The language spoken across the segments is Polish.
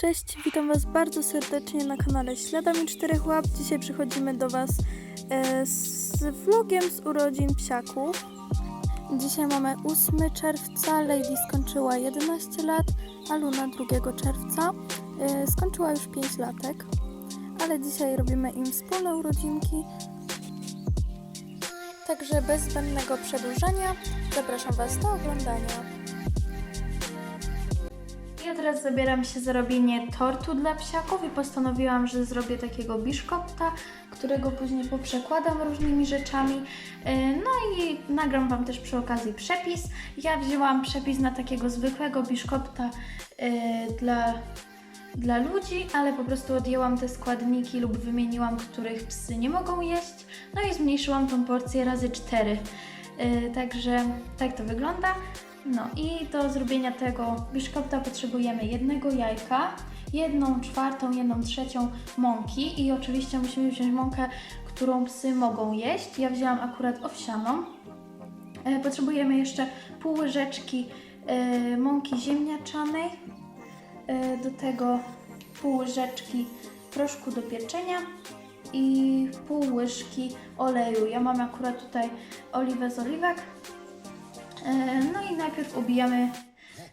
Cześć, witam Was bardzo serdecznie na kanale Śladami Czterech Łap. Dzisiaj przychodzimy do Was e, z vlogiem z urodzin psiaków. Dzisiaj mamy 8 czerwca, Lady skończyła 11 lat, a Luna 2 czerwca e, skończyła już 5 latek. Ale dzisiaj robimy im wspólne urodzinki. Także bez zbędnego przedłużania zapraszam Was do oglądania. Ja teraz zabieram się za robienie tortu dla psiaków i postanowiłam, że zrobię takiego biszkopta, którego później poprzekładam różnymi rzeczami. E, No i nagram Wam też przy okazji przepis. Ja wzięłam przepis na takiego zwykłego biszkopta e, dla, dla ludzi, ale po prostu odjęłam te składniki lub wymieniłam, których psy nie mogą jeść. No i zmniejszyłam tą porcję razy 4. Także tak to wygląda. No i do zrobienia tego biszkopta potrzebujemy jednego jajka, jedną czwartą, jedną trzecią mąki i oczywiście musimy wziąć mąkę, którą psy mogą jeść. Ja wzięłam akurat owsianą. E, Potrzebujemy jeszcze pół łyżeczki e, mąki ziemniaczanej, e, do tego pół łyżeczki proszku do pieczenia i pół łyżki oleju. Ja mam akurat tutaj oliwę z oliwek. E, No i najpierw ubijamy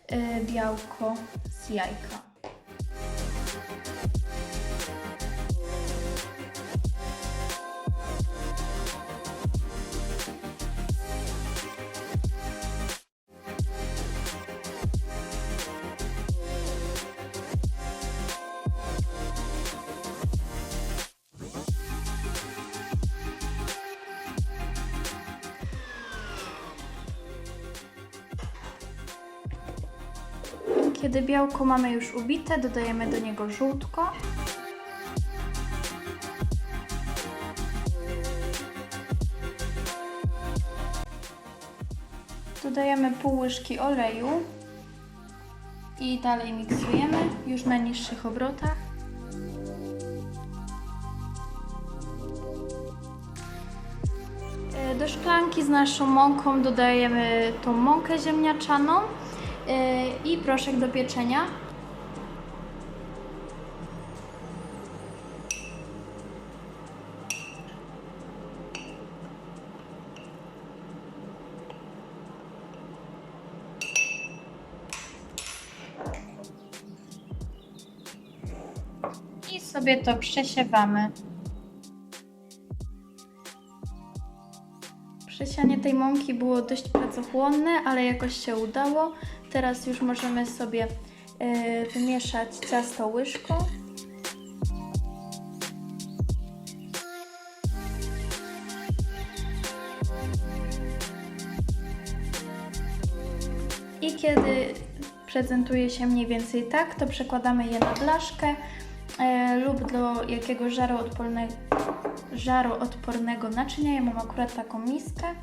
e, białko z jajka. Kiedy białko mamy już ubite, dodajemy do niego żółtko. Dodajemy pół łyżki oleju i dalej miksujemy już na niższych obrotach. E, Do szklanki z naszą mąką dodajemy tą mąkę ziemniaczaną i proszek do pieczenia. I sobie to przesiewamy. Przesianie tej mąki było dość pracochłonne, ale jakoś się udało. Teraz już możemy sobie e, wymieszać ciasto łyżką. I kiedy prezentuje się mniej więcej tak, to przekładamy je na blaszkę e, lub do jakiegoś żaroodpornego, żaroodpornego naczynia. Ja mam akurat taką miskę.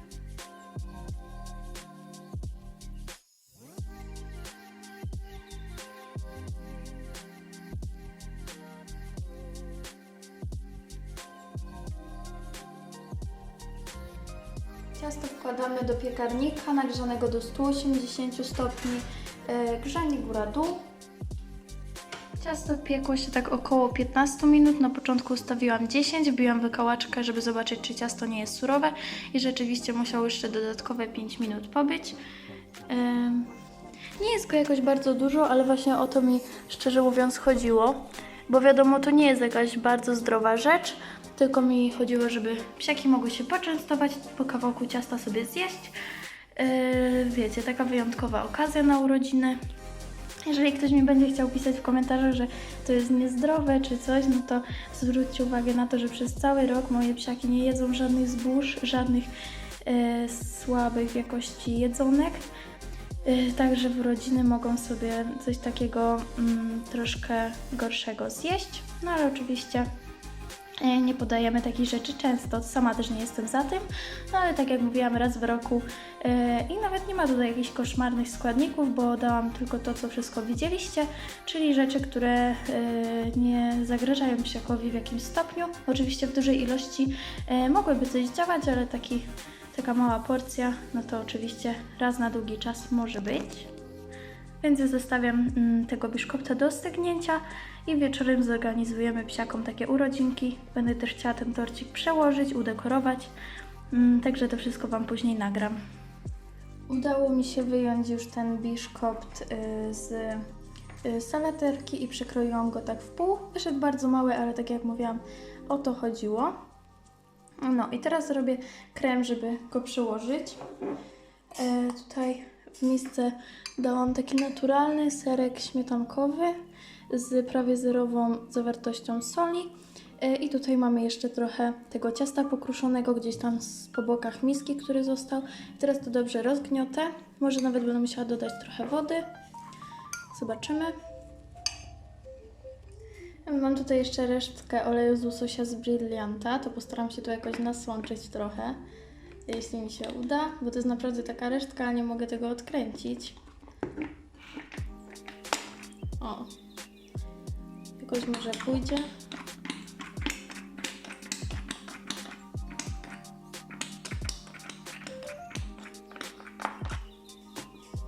Ciasto wkładamy do piekarnika nagrzanego do 180 stopni e, grzanie góra-dół. Ciasto piekło się tak około 15 minut. Na początku ustawiłam 10, wbiłam wykałaczkę, żeby zobaczyć, czy ciasto nie jest surowe i rzeczywiście musiało jeszcze dodatkowe 5 minut pobyć. Ym, Nie jest go jakoś bardzo dużo, ale właśnie o to mi szczerze mówiąc chodziło, bo wiadomo, to nie jest jakaś bardzo zdrowa rzecz, tylko mi chodziło, żeby psiaki mogły się poczęstować, po kawałku ciasta sobie zjeść. Yy, wiecie, taka wyjątkowa okazja na urodziny. Jeżeli ktoś mi będzie chciał pisać w komentarzach, że to jest niezdrowe czy coś, no to zwróćcie uwagę na to, że przez cały rok moje psiaki nie jedzą żadnych zbóż, żadnych e, słabych jakości jedzonek. E, także w urodziny mogą sobie coś takiego mm, troszkę gorszego zjeść. No ale oczywiście nie podajemy takich rzeczy często. Sama też nie jestem za tym, no ale tak jak mówiłam, raz w roku e, i nawet nie ma tutaj jakichś koszmarnych składników, bo dałam tylko to, co wszystko widzieliście, czyli rzeczy, które e, nie zagrażają psiakowi w jakimś stopniu. Oczywiście w dużej ilości e, mogłyby coś działać, ale taki, taka mała porcja, no to oczywiście raz na długi czas może być. Więc zostawiam mm, tego biszkopta do stygnięcia i wieczorem zorganizujemy psiakom takie urodzinki. Będę też chciała ten torcik przełożyć, udekorować, mm, także to wszystko Wam później nagram. Udało mi się wyjąć już ten biszkopt y, z y, salaterki i przekroiłam go tak w pół. Wyszedł bardzo mały, ale tak jak mówiłam, o to chodziło. No i teraz zrobię krem, żeby go przyłożyć. E, tutaj w misce dałam taki naturalny serek śmietankowy z prawie zerową zawartością soli. E, I tutaj mamy jeszcze trochę tego ciasta pokruszonego gdzieś tam po bokach miski, który został. Teraz to dobrze rozgniotę. Może nawet będę musiała dodać trochę wody. Zobaczymy. Mam tutaj jeszcze resztkę oleju z łososia z Brillianta, to postaram się to jakoś nasłączyć trochę, jeśli mi się uda, bo to jest naprawdę taka resztka, nie mogę tego odkręcić. O, jakoś może pójdzie.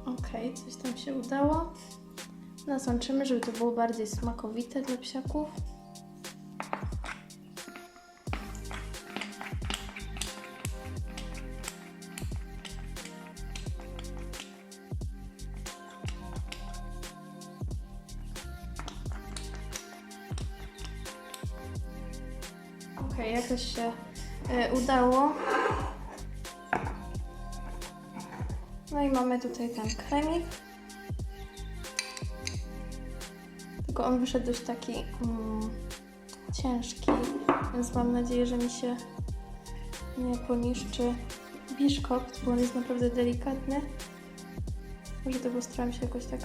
Okej, coś tam się udało. Nasączymy, żeby to było bardziej smakowite dla psiaków. Okej, jakoś się e, udało. No i mamy tutaj ten kremik. Tylko on wyszedł dość taki mm, ciężki, więc mam nadzieję, że mi się nie poniszczy biszkopt, bo on jest naprawdę delikatny. Może tego staram się jakoś tak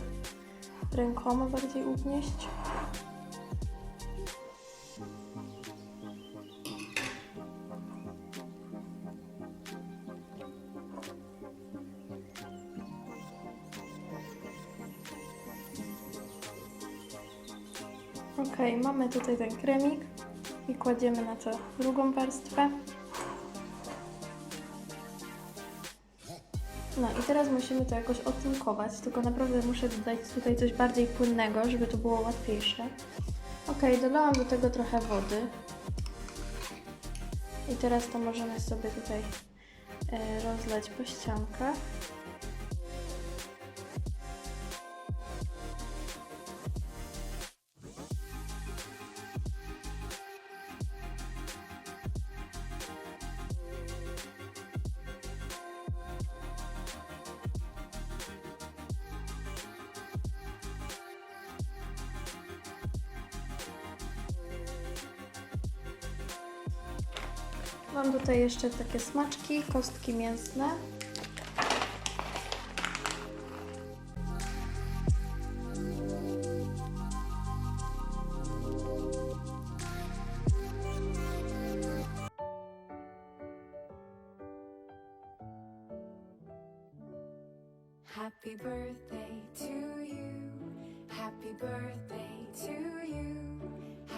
rękoma bardziej ugnieść. Mamy tutaj ten kremik i kładziemy na to drugą warstwę. No i teraz musimy to jakoś otynkować, tylko naprawdę muszę dodać tutaj coś bardziej płynnego, żeby to było łatwiejsze. Ok, dolałam do tego trochę wody. I teraz to możemy sobie tutaj e, rozlać po ściankach. Mam tutaj jeszcze takie smaczki, kostki mięsne. Happy birthday to you. Happy birthday to you.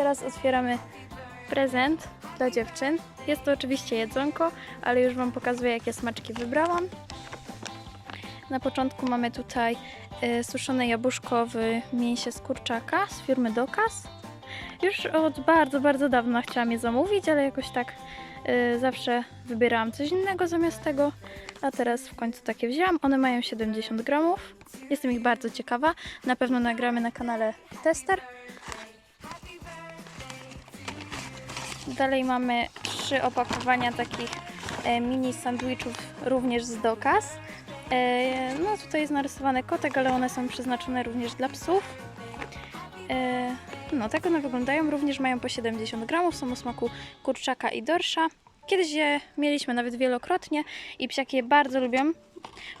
teraz otwieramy prezent dla dziewczyn. Jest to oczywiście jedzonko, ale już Wam pokazuję, jakie smaczki wybrałam. Na początku mamy tutaj y, suszone jabłuszko w mięsie z kurczaka z firmy Dokas. Już od bardzo, bardzo dawna chciałam je zamówić, ale jakoś tak y, zawsze wybierałam coś innego zamiast tego, a teraz w końcu takie wzięłam. One mają 70 gramów. Jestem ich bardzo ciekawa. Na pewno nagramy na kanale tester. Dalej mamy trzy opakowania takich e, mini sandwichów również z Dokas. E, no tutaj jest narysowany kotek, ale one są przeznaczone również dla psów. E, no tak one wyglądają, również mają po 70 gramów, są o smaku kurczaka i dorsza. Kiedyś je mieliśmy nawet wielokrotnie i psiaki je bardzo lubią.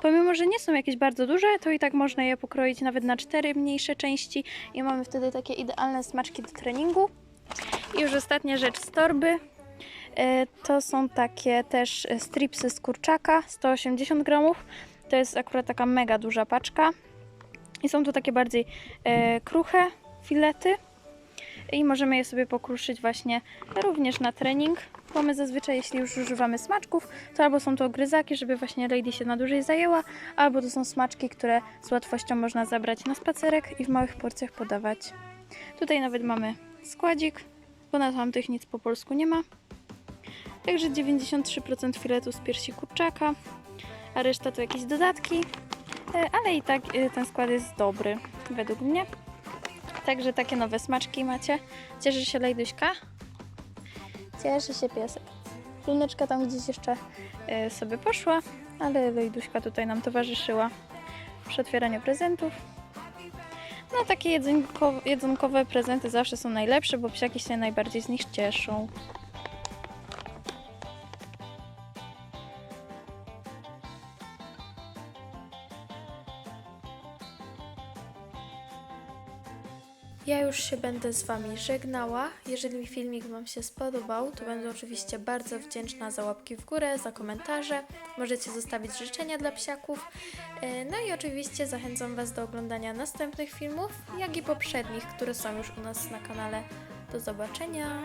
Pomimo, że nie są jakieś bardzo duże, to i tak można je pokroić nawet na cztery mniejsze części i mamy wtedy takie idealne smaczki do treningu. I już ostatnia rzecz z torby. E, To są takie też stripsy z kurczaka, 180 gramów. To jest akurat taka mega duża paczka. I są to takie bardziej e, kruche filety. I możemy je sobie pokruszyć właśnie również na trening. Bo my zazwyczaj, jeśli już używamy smaczków, to albo są to gryzaki, żeby właśnie Lady się na dłużej zajęła, albo to są smaczki, które z łatwością można zabrać na spacerek i w małych porcjach podawać. Tutaj nawet mamy składzik, bo na tamtych nic po polsku nie ma. Także 93% filetu z piersi kurczaka, a reszta to jakieś dodatki, E, ale i tak e, ten skład jest dobry według mnie. Także takie nowe smaczki macie. Cieszy się Lejduśka? Cieszy się piesek. Luneczka tam gdzieś jeszcze e, sobie poszła, ale Lejduśka tutaj nam towarzyszyła przy otwieraniu prezentów. No takie jedzonko, jedzonkowe prezenty zawsze są najlepsze, bo psiaki się najbardziej z nich cieszą. Ja już się będę z Wami żegnała. Jeżeli filmik Wam się spodobał, to będę oczywiście bardzo wdzięczna za łapki w górę, za komentarze. Możecie zostawić życzenia dla psiaków. E, No i oczywiście zachęcam Was do oglądania następnych filmów, jak i poprzednich, które są już u nas na kanale. Do zobaczenia!